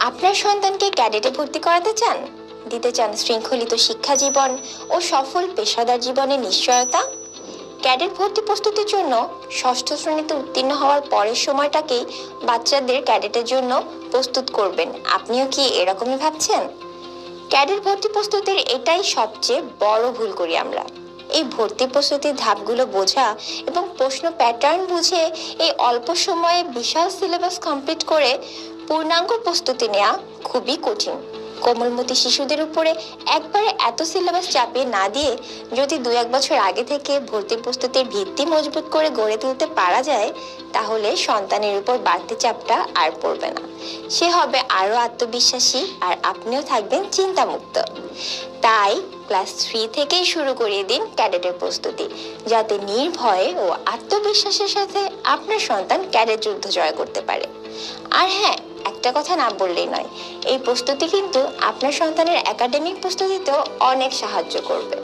আপনার সন্তানকে ক্যাডেটে ভর্তি করাতে চান? দিতে চান শৃঙ্খলিত শিক্ষা জীবন ও সফল পেশাদার জীবনের নিশ্চয়তা? ক্যাডেট ভর্তি প্রস্তুতির জন্য ষষ্ঠ শ্রেণীতে উত্তীর্ণ হওয়ার পরের সময়টাকেই বাচ্চাদের ক্যাডেটের জন্য প্রস্তুত করবেন। আপনিও কি এরকমই ভাবছেন? ক্যাডেট ভর্তি প্রস্তুতির এটাই সবচেয়ে বড় ভুল করি আমরা। এই ভর্তি প্রস্তুতির ধাপগুলো বোঝা এবং প্রশ্ন প্যাটার্ন বুঝে এই অল্প সময়ে বিশাল সিলেবাস কমপ্লিট করে পূর্ণাঙ্গ প্রস্তুতি নেওয়া খুবই কঠিন। কোমলমতি শিশুদের উপরে একবারে এত সিলেবাস চাপিয়ে না দিয়ে যদি দু এক বছর আগে থেকে ভর্তি প্রস্তুতির ভিত্তি মজবুত করে গড়ে তুলতে পারা যায়, তাহলে সন্তানের উপর বাড়তি চাপটা আর পড়বে না। সে হবে আরও আত্মবিশ্বাসী আর আপনিও থাকবেন চিন্তামুক্ত। তাই ক্লাস থ্রি থেকেই শুরু করিয়ে দিন ক্যাডেটের প্রস্তুতি, যাতে নির্ভয়ে ও আত্মবিশ্বাসের সাথে আপনার সন্তান ক্যাডেট যুদ্ধ জয় করতে পারে। আর হ্যাঁ একটা কথা না বললেই নয়। এই প্রস্তুতি কিন্তু আপনার সন্তানের একাডেমিক প্রস্তুতিতেও অনেক সাহায্য করবে।